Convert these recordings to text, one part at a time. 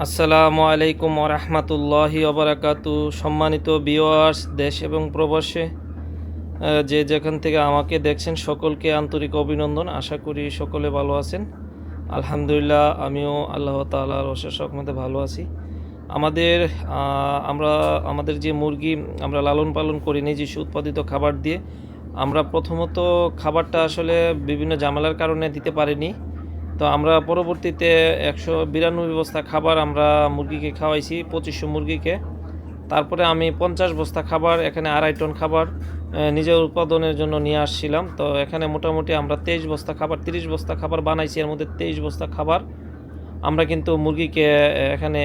আসসালামু আলাইকুম রহমতুল্লাহি ওবরাকাতু সম্মানিত বিওয়ার্স দেশ এবং প্রবাসে যে যেখান থেকে আমাকে দেখছেন, সকলকে আন্তরিক অভিনন্দন। আশা করি সকলে ভালো আছেন। আলহামদুলিল্লাহ, আমিও আল্লাহ তালার অশেষ রকমতে ভালো আছি। আমাদের আমরা, আমাদের যে মুরগি আমরা লালন পালন করি নিজস্ব উৎপাদিত খাবার দিয়ে, আমরা প্রথমত খাবারটা আসলে বিভিন্ন ঝামেলার কারণে দিতে পারিনি। তো আমরা পরবর্তীতে একশো বিরানব্বই বস্তা খাবার আমরা মুরগিকে খাওয়াইছি, পঁচিশশো মুরগিকে। তারপরে আমি পঞ্চাশ বস্তা খাবার, এখানে আড়াই টন খাবার নিজের উৎপাদনের জন্য নিয়ে আসছিলাম। তো এখানে মোটামুটি আমরা তেইশ বস্তা খাবার, তিরিশ বস্তা খাবার বানাইছি, এর মধ্যে তেইশ বস্তা খাবার আমরা কিন্তু মুরগিকে এখানে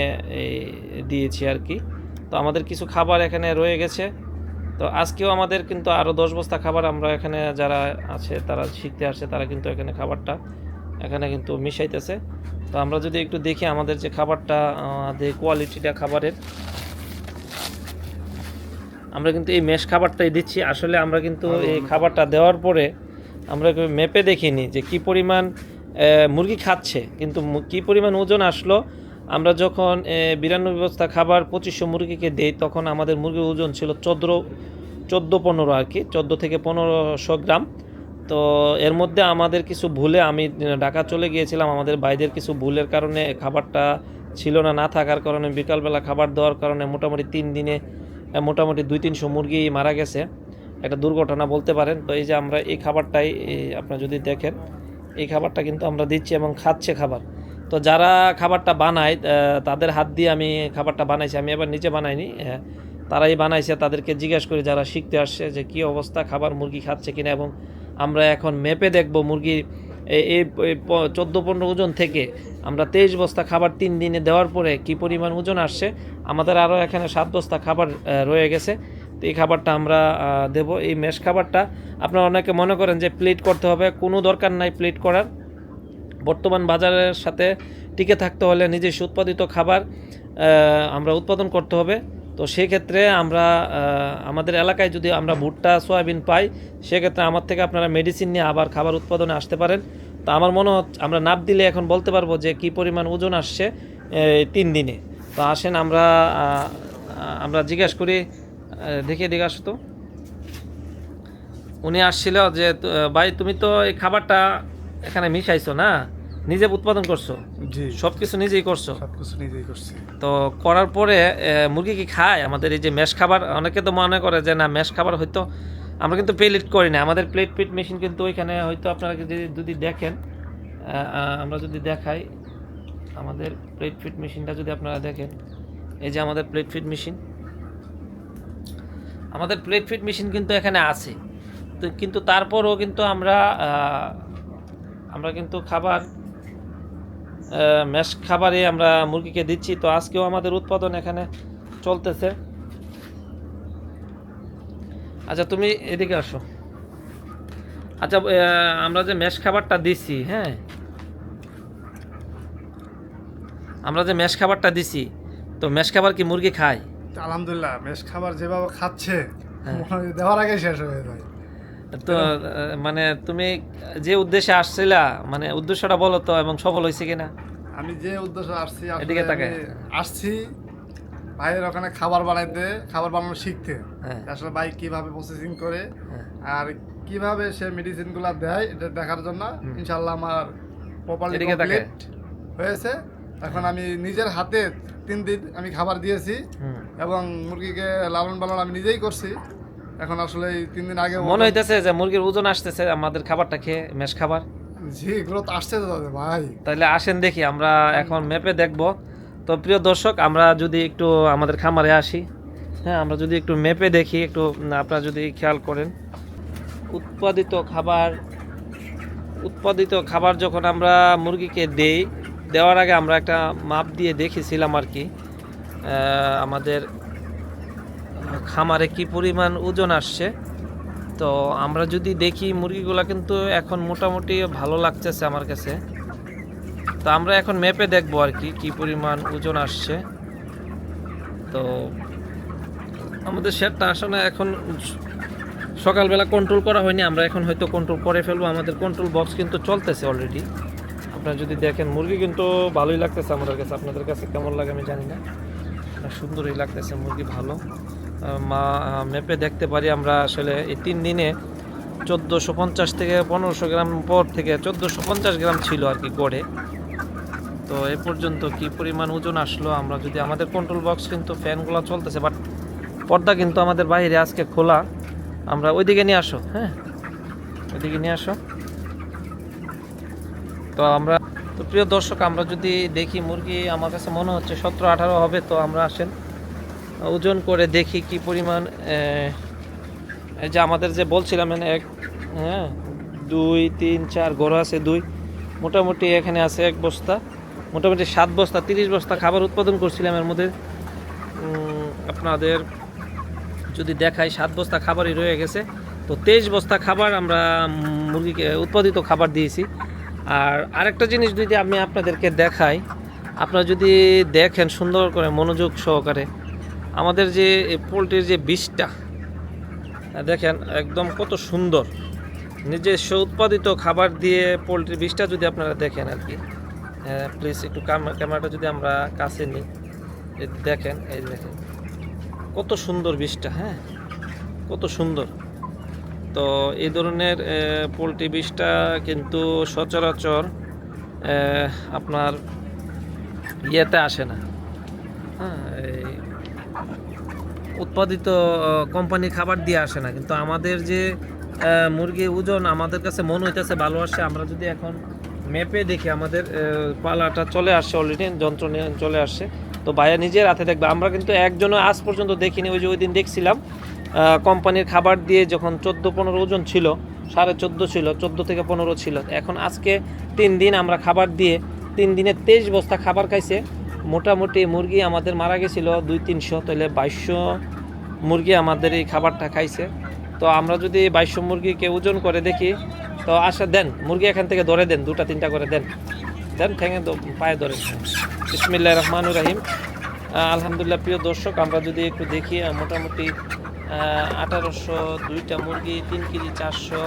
দিয়েছি আর কি। তো আমাদের কিছু খাবার এখানে রয়ে গেছে। তো আজকেও আমাদের কিন্তু আরও দশ বস্তা খাবার আমরা এখানে যারা আছে, তারা শিখতে আসে তারা কিন্তু এখানে খাবারটা এখানে কিন্তু মিশাইতেছে। তো আমরা যদি একটু দেখি আমাদের যে খাবারটা আমাদের কোয়ালিটিটা খাবারের। আমরা কিন্তু এই মেশ খাবারটাই দিচ্ছি। আসলে আমরা কিন্তু এই খাবারটা দেওয়ার পরে আমরা মেপে দেখিনি যে কি পরিমাণ মুরগি খাচ্ছে। কিন্তু কি পরিমাণ ওজন আসলো? আমরা যখন বিরানব্বই বস্তা খাবার পঁচিশশো মুরগিকে দেই তখন আমাদের মুরগির ওজন ছিল চোদ্দ চোদ্দ পনেরো আর কি চোদ্দ থেকে পনেরোশো গ্রাম। তো এর মধ্যে আমাদের কিছু ভুলে আমি ঢাকা চলে গিয়েছিলাম। আমাদের বাইদের কিছু ভুলের কারণে খাবারটা ছিল না না থাকার কারণে বিকালবেলা খাবার দেওয়ার কারণে মোটামুটি তিন দিনে মোটামুটি দুই তিনশো মুরগি মারা গেছে। একটা দুর্ঘটনা বলতে পারেন। তো এই যে আমরা এই খাবারটাই আপনারা যদি দেখেন, এই খাবারটা কিন্তু আমরা দিচ্ছি এবং খাচ্ছে খাবার। তো যারা খাবারটা বানায় তাদের হাত দিয়ে আমি খাবারটা বানাইছি। আমি এবার নিচে বানাইনি তারাই বানাইছে। তাদেরকে জিজ্ঞেস করে যারা শিখতে আসছে যে কি অবস্থা, খাবার মুরগি খাচ্ছে কিনা এবং আমরা এখন মেপে দেখব মুরগি এই চোদ্দ, পনেরো ওজন থেকে আমরা তেইশ বস্তা খাবার তিন দিনে দেওয়ার পরে কি পরিমাণ ওজন আসছে, আমাদের আরও এখানে সাত বস্তা খাবার রয়ে গেছে। তো এই খাবারটা আমরা দেব। এই মেশ খাবারটা আপনারা অনেকে মনে করেন যে প্লেট করতে হবে, কোনো দরকার নাই প্লেট করার। বর্তমান বাজারের সাথে টিকে থাকতে হলে নিজস্ব উৎপাদিত খাবার আমরা উৎপাদন করতে হবে। তো সেক্ষেত্রে আমরা আমাদের এলাকায় যদি আমরা ভুট্টা, সয়াবিন পাই, সেক্ষেত্রে আমার থেকে আপনারা মেডিসিন নিয়ে আবার খাবার উৎপাদনে আসতে পারেন। তো আমার মনে হচ্ছে, আমরা নাপ দিলে এখন বলতে পারব যে কি পরিমাণ ওজন আসছে তিন দিনে। তো আসেন আমরা আমরা জিজ্ঞেস করি দেখিয়ে দিকে আসো তো। উনি আসছিল যে ভাই তুমি তো এই খাবারটা এখানে মিশাইছো না? নিজে উৎপাদন করছ? জি। সব কিছু নিজেই করছ? সব কিছু নিজেই করছি। তো করার পরে মুরগি কি খায়? আমাদের এই যে মেশ খাবার অনেকে তো মনে করে যে না মেশ খাবার হয়তো আমরা কিন্তু প্লেট করি না। আমাদের প্লেট পিট মেশিন কিন্তু ওইখানে হয়তো আপনারা যদি যদি দেখেন আমরা যদি দেখাই আমাদের প্লেট ফিট মেশিনটা যদি আপনারা দেখেন এই যে আমাদের প্লেট ফিট মেশিন আমাদের প্লেট ফিট মেশিন কিন্তু এখানে আছে। তো কিন্তু তারপরও কিন্তু আমরা আমরা কিন্তু খাবার ম্যাশ খাবারে আমরা মুরগিকে দিচ্ছি। তো আজকেও আমাদের উৎপাদন এখানে চলতেছে। আচ্ছা তুমি এদিকে আসো। আচ্ছা আমরা যে ম্যাশ খাবারটা দিচ্ছি হ্যাঁ? আমরা যে ম্যাশ খাবারটা দিছি তো ম্যাশ খাবার কি মুরগি খায়? আলহামদুলিল্লাহ মেশ খাবার যেভাবে খাচ্ছে হয়। দেওয়ার আগে শেষ হয়ে যায়। তো মানে তুমি যে উদ্দেশ্যে আসছিলা মানে উদ্দেশ্যটা বলো তো এবং সফল হয়েছে কিনা? আমি যে উদ্দেশ্যে আসছি এদিকে। আমি আসছি ভাইয়ের ওখানে খাবার বানাইতে খাবার বানানো শিখতে। হ্যাঁ। আসলে ভাই কীভাবে প্রসেসিং করে হ্যাঁ। আর কীভাবে সে মেডিসিনগুলা দেয় এটা দেখার জন্য ইনশাল্লাহ আমার প্রপারলি। কমপ্লিট হয়েছে। এখন আমি নিজের হাতে তিন দিন আমি খাবার দিয়েছি এবং মুরগিকে লালন পালন আমি নিজেই করছি। এখন আসলে এই তিন দিন আগে মনে হইতেছে যে মুরগির ওজন আসতেছে আমাদের খাবারটা খেয়ে মেশ খাবার। জি গ্রোথ আসছে তো দাদা ভাই। তাহলে আসেন দেখি আমরা এখন ম্যাপে দেখব। তো প্রিয় দর্শক আমরা যদি একটু আমাদের খামারে আসি হ্যাঁ আমরা যদি একটু ম্যাপে দেখি একটু আপনারা যদি খেয়াল করেন উৎপাদিত খাবার উৎপাদিত খাবার যখন আমরা মুরগিকে দেই দেওয়ার আগে আমরা একটা মাপ দিয়ে দেখেছিলাম আর কি আমাদের খামারে কি পরিমাণ ওজন আসছে? তো আমরা যদি দেখি মুরগিগুলা কিন্তু এখন মোটামুটি ভালো লাগতেছে আমার কাছে। তো আমরা এখন ম্যাপে দেখব আর কি কি পরিমাণ ওজন আসছে। তো আমাদের শেডটা আসলে এখন সকালবেলা কন্ট্রোল করা হয়নি, আমরা এখন হয়তো কন্ট্রোল করে ফেলব। আমাদের কন্ট্রোল বক্স কিন্তু চলতেছে অলরেডি আপনারা যদি দেখেন, মুরগি কিন্তু ভালোই লাগতেছে আমাদের কাছে। আপনাদের কাছে কেমন লাগে আমি জানি না। সুন্দরই লাগতেছে মুরগি ভালো। মা মেপে দেখতে পারি আমরা আসলে এই তিন দিনে চোদ্দোশো পঞ্চাশ থেকে পনেরোশো গ্রাম পর থেকে চোদ্দোশো পঞ্চাশ গ্রাম ছিল আর কি গড়ে। তো এ পর্যন্ত কি পরিমাণ ওজন আসলো আমরা যদি আমাদের কন্ট্রোল বক্স কিন্তু ফ্যানগুলো চলতেছে বাট পর্দা কিন্তু আমাদের বাইরে আজকে খোলা। আমরা ওইদিকে নিয়ে আসো হ্যাঁ? ওইদিকে নিয়ে আসো। তো আমরা, তো প্রিয় দর্শক, আমরা যদি দেখি মুরগি আমার কাছে মনে হচ্ছে সতেরো আঠারো হবে, তো আমরা আসেন। ওজন করে দেখি কি পরিমাণ এই যে আমাদের যে বলছিলাম মানে এক হ্যাঁ দুই, তিন, চার গরু আছে, দুই। মোটামুটি এখানে আছে এক বস্তা, মোটামুটি সাত বস্তা, তিরিশ বস্তা খাবার উৎপাদন করছিলাম এর মধ্যে। আপনাদের যদি দেখাই, সাত বস্তা খাবারই রয়ে গেছে। তো তেইশ বস্তা খাবার আমরা মুরগিকে উৎপাদিত খাবার দিয়েছি। আর আরেকটা জিনিস যদি আমি আপনাদেরকে দেখাই, আপনারা যদি দেখেন সুন্দর করে মনোযোগ সহকারে আমাদের যে পোলট্রির যে আহ, দেখেন একদম কত সুন্দর। নিজস্ব উৎপাদিত খাবার দিয়ে পোলট্রির বীজটা যদি আপনারা দেখেন আর কি প্লিজ একটু ক্যামেরাটা যদি আমরা কাছে নিই। দেখেন এই দেখেন কত সুন্দর বীজটা হ্যাঁ? কত সুন্দর। তো এই ধরনের পোলট্রি বীজটা কিন্তু সচরাচর আপনার ইয়েতে আসে না। হ্যাঁ উৎপাদিত কোম্পানি খাবার দিয়ে আসে না। কিন্তু আমাদের যে আহ, মুরগির ওজন আমাদের কাছে মন হইতেছে ভালো আসে আমরা যদি এখন মেপে দেখি আমাদের পালাটা চলে আসছে অলরেডি যন্ত্র চলে আসছে। তো ভাইয়া নিজের হাতে দেখবে। আমরা কিন্তু একজনও আজ পর্যন্ত দেখিনি ওই যে ওই দিন দেখছিলাম কোম্পানির খাবার দিয়ে যখন চোদ্দ পনেরো ওজন ছিল সাড়ে চোদ্দ ছিল চোদ্দ থেকে পনেরো ছিল। এখন আজকে তিন দিন আমরা খাবার দিয়ে তিন দিনে তেইশ বস্তা খাবার খাইছে। মোটামুটি মুরগি আমাদের মারা গেছিল দুই তিনশো, তাহলে বাইশশো মুরগি আমাদের এই খাবারটা খাইছে। তো আমরা যদি বাইশশো মুরগিকে ওজন করে দেখি, তো আশা দেন, মুরগি এখান থেকে ধরে দেন, দুটা তিনটা করে দেন। দেন, ঠেঙে পায়ে ধরেন বিসমিল্লাহ রহমানুর রাহিম। আলহামদুলিল্লাহ, প্রিয় দর্শক, আমরা যদি একটু দেখি মোটামুটি আঠারোশো দুইটা মুরগি, তিন কেজি চারশো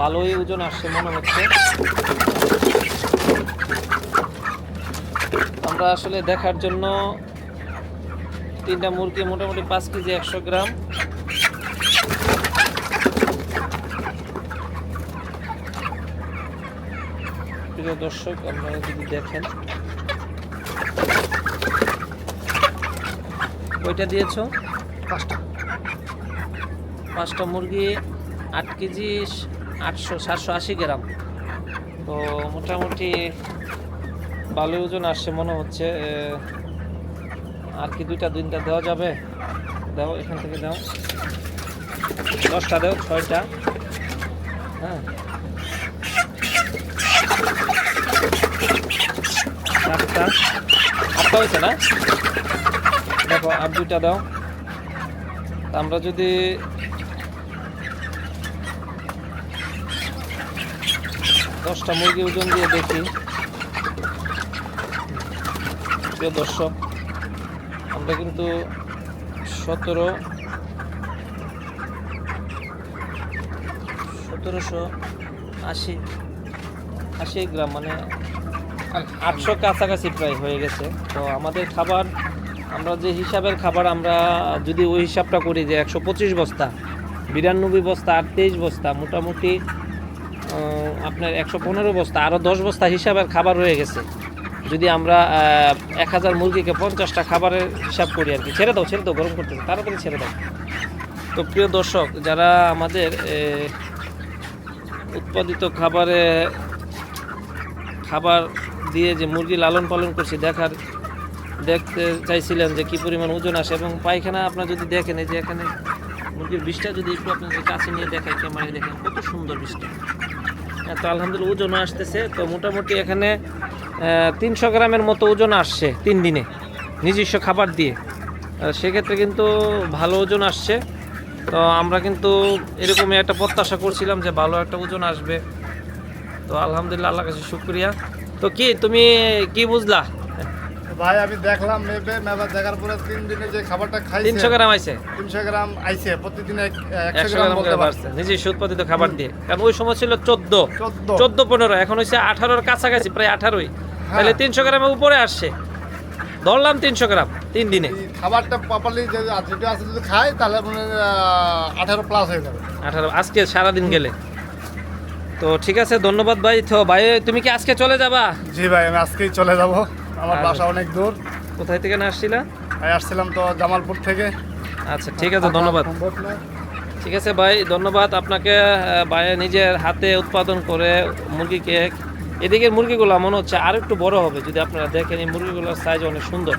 ভালোই ওজন আসছে মনে হচ্ছে। আমরা আসলে দেখার জন্য তিনটা মুরগি মোটামুটি পাঁচ কেজি একশো গ্রাম। প্রিয় দর্শক আপনারা যদি দেখেন কয়টা দিয়েছ? পাঁচটা। পাঁচটা মুরগি আট কেজি আটশো সাতশো আশি গ্রাম। তো মোটামুটি ভালো ওজন আসছে, মনে হচ্ছে আর কি দুইটা দিনটা দেওয়া যাবে? দাও, এখান থেকে দাও। দশটা দাও, ছয়টা। হ্যাঁ। সাতটা আটটা হয়েছে না? দেখো, আর দুইটা দাও। আমরা যদি দশটা মুরগি ওজন দিয়ে দেখি। প্রিয় দর্শক, আমরা কিন্তু সতেরো, সতেরোশো আশি আশি গ্রাম মানে আটশো কাছাকাছি প্রায় হয়ে গেছে। তো আমাদের খাবার, আমরা যে হিসাবের খাবার আমরা যদি ওই হিসাবটা করি যে একশো পঁচিশ বস্তা, বিরানব্বই বস্তা আর তেইশ বস্তা, মোটামুটি আপনার একশো পনেরো বস্তা আরও দশ বস্তা হিসাবের খাবার রয়ে গেছে। যদি আমরা এক হাজার মুরগিকে পঞ্চাশটা খাবারের হিসাব করি আর কি, ছেড়ে দাও ছেড়ে দাও, গরম করতে তাড়াতাড়ি ছেড়ে দাও। তো প্রিয় দর্শক, যারা আমাদের উৎপাদিত খাবারে খাবার দিয়ে যে মুরগি লালন পালন করছি দেখার, দেখতে চাইছিলেন যে কি পরিমাণ ওজন আসে এবং পায়খানা আপনার যদি দেখেন, এই যে এখানে মুরগির বিষটা যদি একটু আপনাদের কাছে নিয়ে দেখাই, ক্যামেরায় দেখেন, কত সুন্দর বিষটা। তো আলহামদুলিল্লাহ ওজন আসতেছে। তো মোটামুটি এখানে তিনশো গ্রামের মতো ওজন আসছে তিন দিনে নিজস্ব খাবার দিয়ে। সেক্ষেত্রে কিন্তু ভালো ওজন আসছে। তো আমরা কিন্তু এরকমই একটা প্রত্যাশা করছিলাম যে ভালো একটা ওজন আসবে। তো আলহামদুলিল্লাহ আল্লাহ কাছে শুক্রিয়া। তো কি, তুমি কি বুঝলা? ভাই আমি দেখলাম মেপে মেপে দেখার পরে তিন দিনে যে খাবারটা খাইছে তিনশো গ্রাম আইছে। তিনশো গ্রাম আইছে প্রতিদিন একশো গ্রাম করে বাড়ছে। নিজেই উৎপাদিত খাবার দিয়ে। কারণ ওই সময় ছিল চোদ্দ। চোদ্দ। পনেরো। এখন হচ্ছে আঠারোর কাছাকাছি প্রায় আঠারোই। তাহলে তিনশো গ্রামের উপরে আসছে। ধরলাম তিনশো গ্রাম তিন দিনে। খাবারটা প্রপারলি যেটা আছে যদি খায় তাহলে আঠারো প্লাস হয়ে যাবে। আঠারো আজকে সারাদিন গেলে। তো ঠিক আছে ধন্যবাদ ভাই। তো ভাই তুমি কি আজকে চলে যাবা? জি ভাই আমি আজকেই চলে যাব। আমার। বাসা অনেক দূর। কোথায় থেকে না আসছিলা? আমি আসছিলাম তো জামালপুর থেকে। আচ্ছা ঠিক আছে ধন্যবাদ। ঠিক আছে ভাই ধন্যবাদ আপনাকে ভাই নিজের হাতে উৎপাদন করে মুরগি কেক। এদিকে মুরগিগুলো মনে হচ্ছে আর একটু বড় হবে যদি আপনারা দেখেন এই মুরগিগুলোর সাইজ অনেক সুন্দর।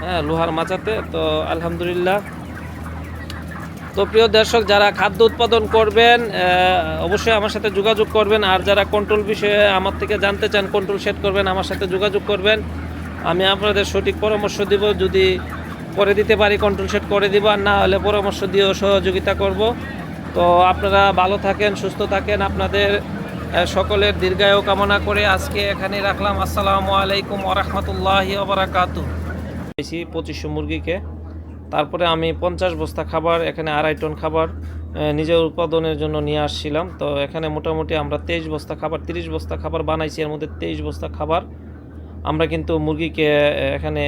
হ্যাঁ লোহার মাচাতে তো আলহামদুলিল্লাহ। তো প্রিয় দর্শক, যারা খাদ্য উৎপাদন করবেন অবশ্যই আমার সাথে যোগাযোগ করবেন। আর যারা কন্ট্রোল বিষয়ে আমার থেকে জানতে চান কন্ট্রোল সেট করবেন, আমার সাথে যোগাযোগ করবেন। আমি আপনাদের সঠিক পরামর্শ দিব, যদি করে দিতে পারি কন্ট্রোল সেট করে দিব। আর না হলে পরামর্শ দিয়েও সহযোগিতা করব। তো আপনারা ভালো থাকেন, সুস্থ থাকেন। আপনাদের সকলের দীর্ঘায়ু কামনা করে আজকে এখানে রাখলাম। আসসালামু আলাইকুম ওরহমতুল্লাহি বেশি পঁচিশশো মুরগিকে তারপরে আমি পঞ্চাশ বস্তা খাবার, এখানে আড়াই টন খাবার নিজের উৎপাদনের জন্য নিয়ে আসছিলাম। তো এখানে মোটামুটি আমরা তেইশ বস্তা খাবার, তিরিশ বস্তা খাবার বানাইছি, এর মধ্যে তেইশ বস্তা খাবার আমরা কিন্তু মুরগিকে এখানে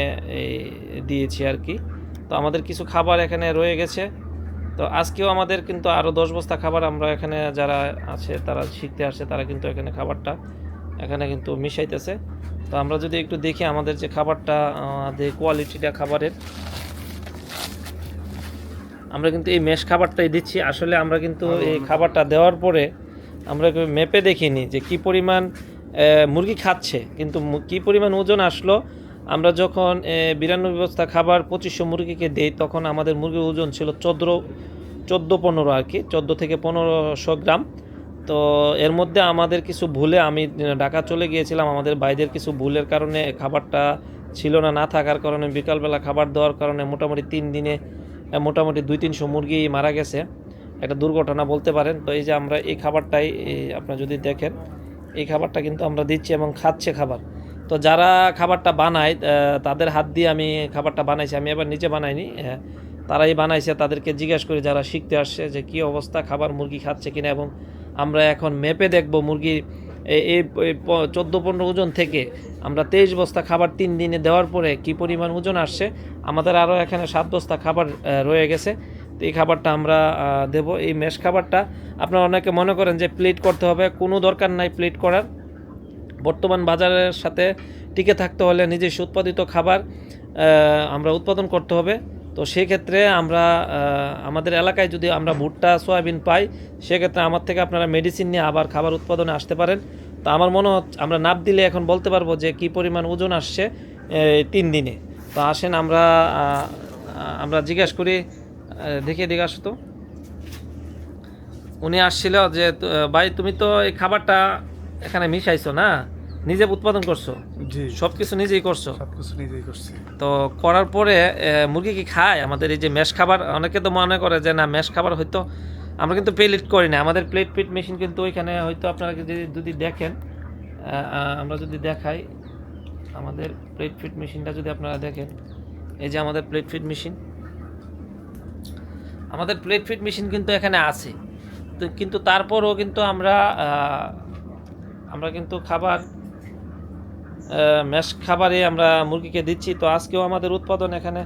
দিয়েছি আর কি। তো আমাদের কিছু খাবার এখানে রয়ে গেছে। তো আজকেও আমাদের কিন্তু আরও দশ বস্তা খাবার আমরা এখানে যারা আছে, তারা শিখতে আসে তারা কিন্তু এখানে খাবারটা এখানে কিন্তু মিশাইতেছে। তো আমরা যদি একটু দেখি আমাদের যে খাবারটা, আমাদের কোয়ালিটিটা খাবারের। আমরা কিন্তু এই মেশ খাবারটাই দিচ্ছি। আসলে আমরা কিন্তু এই খাবারটা দেওয়ার পরে আমরা মেপে দেখিনি যে কি পরিমাণ মুরগি খাচ্ছে। কিন্তু কি পরিমাণ ওজন আসলো? আমরা যখন বিরানব্বই বস্তা খাবার পঁচিশশো মুরগিকে দেই তখন আমাদের মুরগির ওজন ছিল চোদ্দ চোদ্দ পনেরো আর কি চোদ্দ থেকে পনেরোশো গ্রাম। তো এর মধ্যে আমাদের কিছু ভুলে আমি ঢাকা চলে গিয়েছিলাম আমাদের বাইদের কিছু ভুলের কারণে খাবারটা ছিল না না থাকার কারণে বিকালবেলা খাবার দেওয়ার কারণে মোটামুটি তিন দিনে মোটামুটি দুই তিনশো মুরগি মারা গেছে। একটা দুর্ঘটনা বলতে পারেন। তো এই যে আমরা এই খাবারটাই আপনারা যদি দেখেন, এই খাবারটা কিন্তু আমরা দিচ্ছি এবং খাচ্ছে খাবার। তো যারা খাবারটা বানায় তাদের হাত দিয়ে আমি খাবারটা বানাইছি। আমি এবার নিজে বানাইনি তারাই বানাইছে। তাদেরকে জিজ্ঞেস করি, যারা শিখতে আসছে যে কি অবস্থা, খাবার মুরগি খাচ্ছে কিনা এবং আমরা এখন মেপে দেখব মুরগি এই- চোদ্দ, পনেরো ওজন থেকে আমরা তেইশ বস্তা খাবার তিন দিনে দেওয়ার পরে কি পরিমাণ ওজন আসছে? আমাদের আরও এখানে সাত বস্তা খাবার রয়ে গেছে। তো এই খাবারটা আমরা দেব। এই মেশ খাবারটা আপনারা অনেকে মনে করেন যে প্লেট করতে হবে, কোনো দরকার নাই প্লেট করার। বর্তমান বাজারের সাথে টিকে থাকতে হলে নিজস্ব উৎপাদিত খাবার আমরা উৎপাদন করতে হবে। তো সেক্ষেত্রে আমরা আমাদের এলাকায় যদি আমরা ভুট্টা, সয়াবিন পাই, সেক্ষেত্রে আমার থেকে আপনারা মেডিসিন নিয়ে আবার খাবার উৎপাদনে আসতে পারেন। তো আমার মনে হচ্ছে, আমরা নাপ দিলে এখন বলতে পারব যে কি পরিমাণ ওজন আসছে তিন দিনে। তো আসেন আমরা আমরা জিজ্ঞেস করি দেখে দেখে আসো তো। উনি আসছিল যে ভাই তুমি তো এই খাবারটা এখানে মিশাইছো না? নিজে উৎপাদন করছ? জি। সব কিছু নিজেই করছ? সব কিছু নিজেই করছি। তো করার পরে মুরগি কি খায়? আমাদের এই যে মেশ খাবার অনেকে তো মনে করে যে না মেশ খাবার হয়তো আমরা কিন্তু প্লেট করি না। আমাদের প্লেট পিট মেশিন কিন্তু ওইখানে হয়তো আপনারা যদি যদি দেখেন আমরা যদি দেখাই আমাদের প্লেট ফিট মেশিনটা যদি আপনারা দেখেন এই যে আমাদের প্লেট ফিট মেশিন আমাদের প্লেট ফিট মেশিন কিন্তু এখানে আছে। তো কিন্তু তারপরও কিন্তু আমরা আমরা কিন্তু খাবার ম্যাশ খাবারে আমরা মুরগিকে দিচ্ছি। তো আজকেও আমাদের উৎপাদন এখানে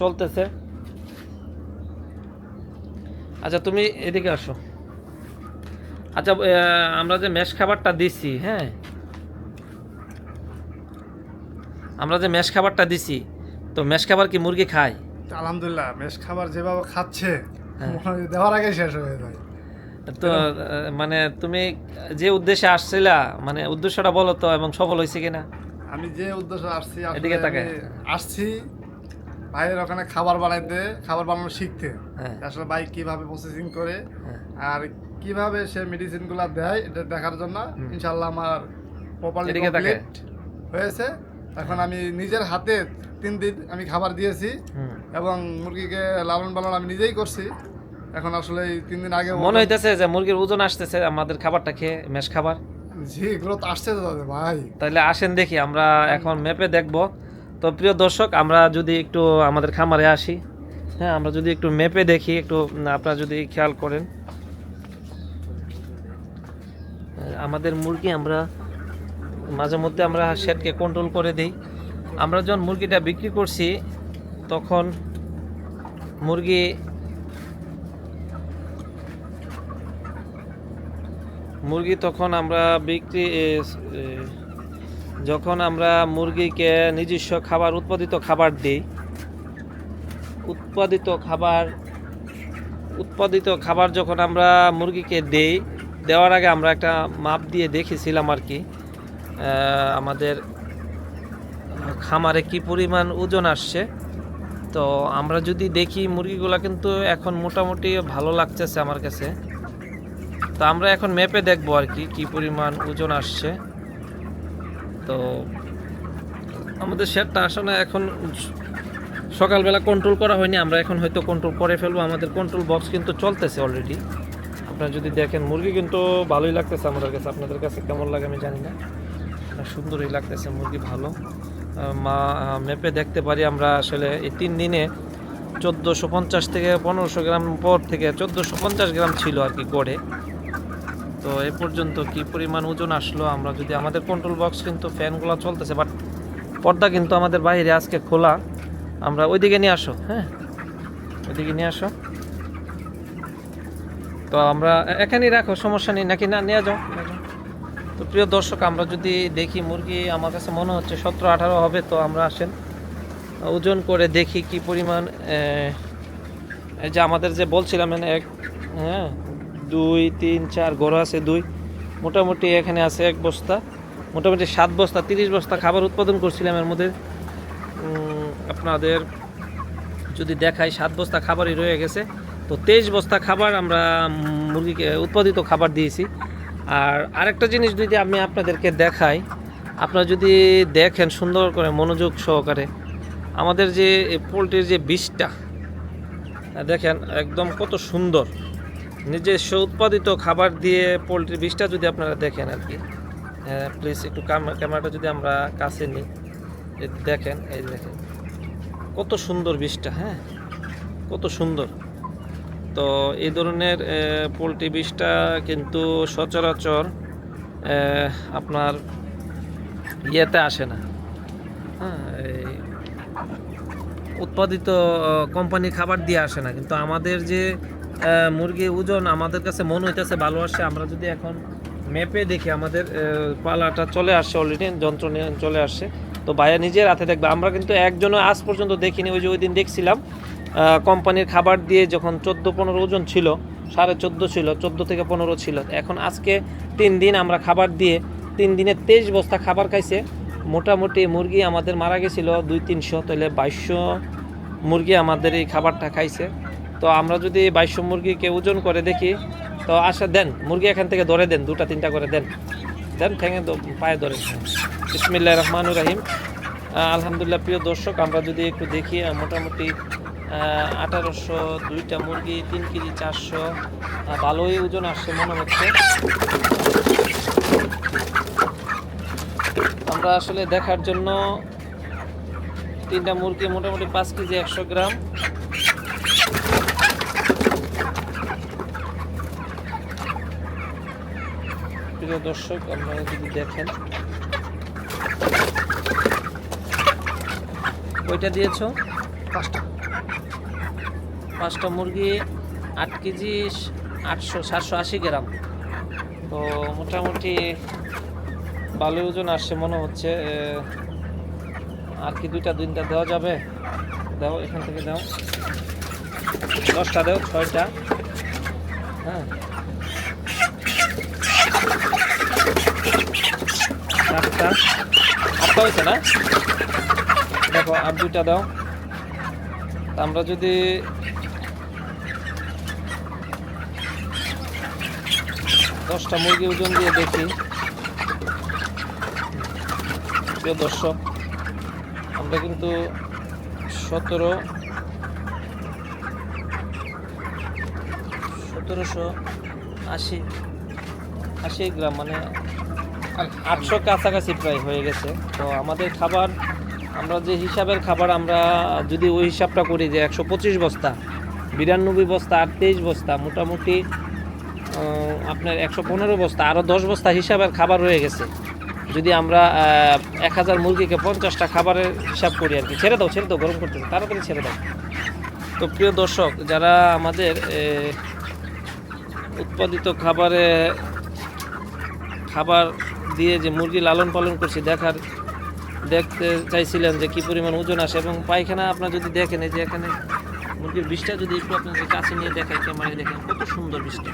চলতেছে। আচ্ছা তুমি এদিকে আসো। আচ্ছা আমরা যে ম্যাশ খাবারটা দিচ্ছি হ্যাঁ? আমরা যে ম্যাশ খাবারটা দিছি তো ম্যাশ খাবার কি মুরগি খায়? আলহামদুলিল্লাহ মেশ খাবার যেভাবে খাচ্ছে হয়। দেওয়ার আগে শেষ হয়ে যায়। তো মানে তুমি যে উদ্দেশ্যে আসছিলা মানে উদ্দেশ্যটা বলো তো এবং সফল হয়েছে কিনা আমি যে উদ্দেশ্যে আসছি এদিকে। আমি আসছি ভাইয়ের ওখানে খাবার বানাইতে খাবার বানানো শিখতে হ্যাঁ আসলে ভাই কীভাবে প্রসেসিং করে হ্যাঁ। আর কীভাবে সে মেডিসিনগুলা দেয় এটা দেখার জন্য। ইনশাল্লাহ আমার প্রপারলি। কমপ্লিট হয়েছে এখন আমি নিজের হাতে তিন দিন আমি খাবার দিয়েছি এবং মুরগিকে লালন পালন আমি নিজেই করছি এখন আসলে এই তিন দিন আগে মনে হইতেছে যে মুরগির ওজন আসতেছে আমাদের খাবারটা খেয়ে মেশ খাবার। জি গ্রোথ আসছে দাদা ভাই। তাহলে আসেন দেখি আমরা এখন ম্যাপে দেখব। তো প্রিয় দর্শক আমরা যদি একটু আমাদের খামারে আসি হ্যাঁ আমরা যদি একটু মেপে দেখি একটু আপনারা যদি খেয়াল করেন। আমাদের মুরগি আমরা মাঝে মধ্যে আমরা শেডকে কন্ট্রোল করে দিই। আমরা যখন মুরগিটা বিক্রি করছি তখন মুরগি মুরগি তখন আমরা বিক্রি যখন আমরা মুরগিকে নিজস্ব খাবার, উৎপাদিত খাবার দিই, উৎপাদিত খাবার উৎপাদিত খাবার যখন আমরা মুরগিকে দেই, দেওয়ার আগে আমরা একটা মাপ দিয়ে দেখেছিলাম আর কি আমাদের খামারে কি পরিমাণ ওজন আসছে। তো আমরা যদি দেখি মুরগিগুলা কিন্তু এখন মোটামুটি ভালো লাগতেছে আমার কাছে। তো আমরা এখন ম্যাপে দেখব আর কি কি পরিমাণ ওজন আসছে। তো আমাদের শেডটা আসলে এখন সকালবেলা কন্ট্রোল করা হয়নি, আমরা এখন হয়তো কন্ট্রোল করে ফেলব। আমাদের কন্ট্রোল বক্স কিন্তু চলতেছে অলরেডি আপনারা যদি দেখেন, মুরগি কিন্তু ভালোই লাগতেছে আমাদের কাছে। আপনাদের কাছে কেমন লাগে আমি জানি না। সুন্দরই লাগতেছে মুরগি ভালো। মা মেপে দেখতে পারি আমরা আসলে এই তিন দিনে চোদ্দোশো পঞ্চাশ থেকে পনেরোশো গ্রাম পর থেকে চোদ্দোশো পঞ্চাশ গ্রাম ছিল আর কি গড়ে। তো এ পর্যন্ত কি পরিমাণ ওজন আসলো? আমরা যদি আমাদের কন্ট্রোল বক্স কিন্তু ফ্যানগুলো চলতেছে বাট পর্দা কিন্তু আমাদের বাইরে আজকে খোলা। আমরা ওইদিকে নিয়ে আসো হ্যাঁ? ওইদিকে নিয়ে আসো। তো আমরা এখানেই রাখো, সমস্যা নেই। নাকি না, নিয়ে যাও তো প্রিয় দর্শক, আমরা যদি দেখি মুরগি, আমার কাছে মনে হচ্ছে সতেরো আঠারো হবে, তো আমরা আসেন। ওজন করে দেখি কি পরিমাণ এই যে আমাদের যে বলছিলাম মানে এক হ্যাঁ দুই, তিন, চার, গরু আছে দুই। মোটামুটি এখানে আছে এক বস্তা। মোটামুটি সাত বস্তা, তিরিশ বস্তা খাবার উৎপাদন করছিলাম এর মধ্যে। আপনাদের যদি দেখাই, সাত বস্তা খাবারই রয়ে গেছে। তো তেইশ বস্তা খাবার আমরা মুরগিকে উৎপাদিত খাবার দিয়েছি। আর আরেকটা জিনিস যদি আমি আপনাদেরকে দেখাই, আপনারা যদি দেখেন সুন্দর করে মনোযোগ সহকারে, আমাদের যে পোলট্রির যে বীজটা, দেখেন, একদম কত সুন্দর। নিজস্ব উৎপাদিত খাবার দিয়ে পোলট্রি বীজটা যদি আপনারা দেখেন আর কি প্লিজ একটু ক্যামেরাটা যদি আমরা কাছে নিই দেখেন, এই দেখেন। কত সুন্দর বীজটা হ্যাঁ কত সুন্দর। তো এই ধরনের পোলট্রি বীজটা কিন্তু সচরাচর আপনার ইয়েতে আসে না। হ্যাঁ উৎপাদিত কোম্পানি খাবার দিয়ে আসে না। কিন্তু আমাদের যে মুরগি ওজন আমাদের কাছে মনে হইতেছে ভালো আসছে আমরা যদি এখন মেপে দেখি আমাদের পালাটা চলে আসছে অলরেডি যন্ত্র চলে আসছে। তো ভাইয়া নিজের হাতে দেখবে। আমরা কিন্তু একজনও আজ পর্যন্ত দেখিনি, ওই যে ওই দিন দেখছিলাম। কোম্পানির খাবার দিয়ে যখন চোদ্দ পনেরো ওজন ছিল, সাড়ে চোদ্দ ছিল, চোদ্দ থেকে পনেরো ছিল। এখন আজকে তিন দিন আমরা খাবার দিয়ে তিন দিনে তেইশ বস্তা খাবার খাইছে। মোটামুটি মুরগি আমাদের মারা গেছিল দুই তিনশো, তাহলে বাইশশো মুরগি আমাদের এই খাবারটা খাইছে। তো আমরা যদি বাইশশো মুরগিকে ওজন করে দেখি, তো আশা দেন, মুরগি এখান থেকে ধরে দেন, দুটা, তিনটা করে, দেন। দেন, ঠেঙে পায়ে ধরে বিসমিল্লাহ রহমানুর রাহিম। আলহামদুলিল্লাহ, প্রিয় দর্শক, আমরা যদি একটু দেখি মোটামুটি আঠারোশো দুইটা মুরগি, তিন কেজি চারশো ভালোই ওজন আসছে মনে হচ্ছে। আমরা আসলে দেখার জন্য তিনটা মুরগি মোটামুটি পাঁচ কেজি একশো গ্রাম। প্রিয় দর্শক আপনারা যদি দেখেন কয়টা দিয়েছ? পাঁচটা। পাঁচটা মুরগি আট কেজি আটশো সাতশো আশি গ্রাম। তো মোটামুটি ভালো ওজন আসছে মনে হচ্ছে আর কি দুইটা দিনটা দেওয়া যাবে? দাও এখান থেকে দাও। দশটা দাও ছয়টা। হ্যাঁ। সাতটা আটটা হয়েছে না? দেখো, আর দুইটা দাও। আমরা যদি দশটা মুরগি ওজন দিয়ে দেখি। প্রিয় দর্শক, আমরা কিন্তু সতেরো, সতেরোশো আশি আশি গ্রাম মানে আটশো কাছাকাছি প্রায় হয়ে গেছে। তো আমাদের খাবার, আমরা যে হিসাবের খাবার আমরা যদি ওই হিসাবটা করি যে একশো পঁচিশ বস্তা, বিরানব্বই বস্তা আর তেইশ বস্তা, মোটামুটি আপনার একশো পনেরো বস্তা আরও দশ বস্তা হিসাবের খাবার রয়ে গেছে। যদি আমরা এক হাজার মুরগিকে পঞ্চাশটা খাবারের হিসাব করি আর কি, ছেড়ে দাও ছেড়ে দাও, গরম করতেছে, তাড়াতাড়ি ছেড়ে দাও। তো প্রিয় দর্শক, যারা আমাদের উৎপাদিত খাবারে, খাবার দিয়ে যে মুরগি লালন পালন করছি দেখার, দেখতে চাইছিলেন যে কি পরিমাণ ওজন আসে এবং পায়খানা আপনার যদি দেখেন, এই যে এখানে মুরগির বিষটা যদি একটু আপনাদের কাছে নিয়ে দেখাই, ক্যামেরায় দেখেন কত সুন্দর বিষটা।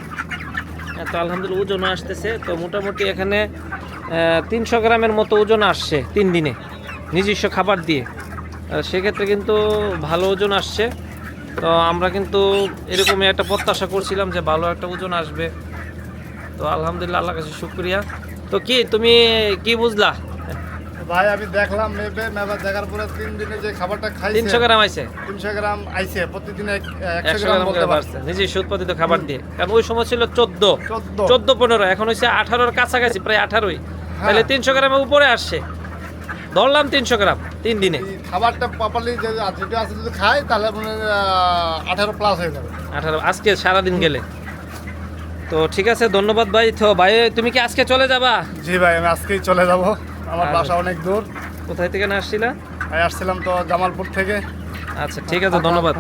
তো আলহামদুলিল্লাহ ওজন আসতেছে। তো মোটামুটি এখানে তিনশো গ্রামের মতো ওজন আসছে তিন দিনে নিজস্ব খাবার দিয়ে। সেক্ষেত্রে কিন্তু ভালো ওজন আসছে। তো আমরা কিন্তু এরকমই একটা প্রত্যাশা করছিলাম যে ভালো একটা ওজন আসবে। তো আলহামদুলিল্লাহ আল্লাহ কাছে শুক্রিয়া। তো কি তুমি কি বুঝলা? ভাই আমি দেখলাম মেপে মেপে দেখার পরে তিন দিনে যে খাবারটা খাইছে তিনশো গ্রাম আছে তিনশো গ্রাম আইছে প্রতিদিনে এক- একশো গ্রাম বলতে পারছে। বাড়ছে নিজস্ব উৎপাদিত খাবার দিয়ে। কারণ ওই সময় ছিল চোদ্দ। চোদ্দ। পনেরো এখন হচ্ছে আঠারোর কাছাকাছি প্রায় আঠারোই। তাহলে তিনশো গ্রামের উপরে আসছে। ধরলাম তিনশো গ্রাম তিন দিনে। খাবারটা প্রপারলি যদি আছে যদি খায় তাহলে আঠারো প্লাস হয়ে যাবে। আঠারো আজকে সারাদিন গেলে। তো ঠিক আছে ধন্যবাদ ভাই। তো ভাই তুমি কি আজকে চলে যাবা? জি ভাই আমি আজকেই চলে যাব। আমার। বাসা অনেক দূর। কোথায় থেকে না আসছিলা? আমি আসছিলাম তো জামালপুর থেকে। আচ্ছা ঠিক আছে ধন্যবাদ।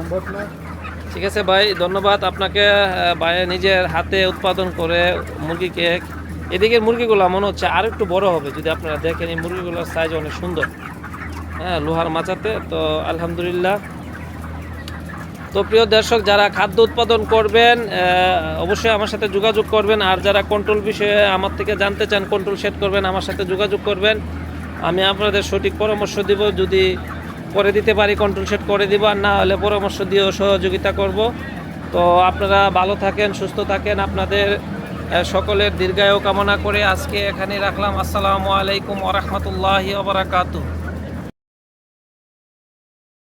ঠিক আছে ভাই ধন্যবাদ আপনাকে ভাই নিজের হাতে উৎপাদন করে মুরগিকে এদিকে মুরগিগুলো মনে হচ্ছে আর একটু বড় হবে যদি আপনারা দেখেন এই মুরগিগুলোর সাইজ অনেক সুন্দর। হ্যাঁ লোহার মাচাতে তো আলহামদুলিল্লাহ। তো প্রিয় দর্শক, যারা খাদ্য উৎপাদন করবেন অবশ্যই আমার সাথে যোগাযোগ করবেন। আর যারা কন্ট্রোল বিষয়ে আমার থেকে জানতে চান কন্ট্রোল সেট করবেন, আমার সাথে যোগাযোগ করবেন। আমি আপনাদের সঠিক পরামর্শ দিব, যদি করে দিতে পারি কন্ট্রোল সেট করে দিব। আর না হলে পরামর্শ দিয়েও সহযোগিতা করব। তো আপনারা ভালো থাকেন, সুস্থ থাকেন। আপনাদের সকলের দীর্ঘায়ু কামনা করে আজকে এখানে রাখলাম। আসসালামু আলাইকুম ওরহমতুল্লাহি ওবরাকাতু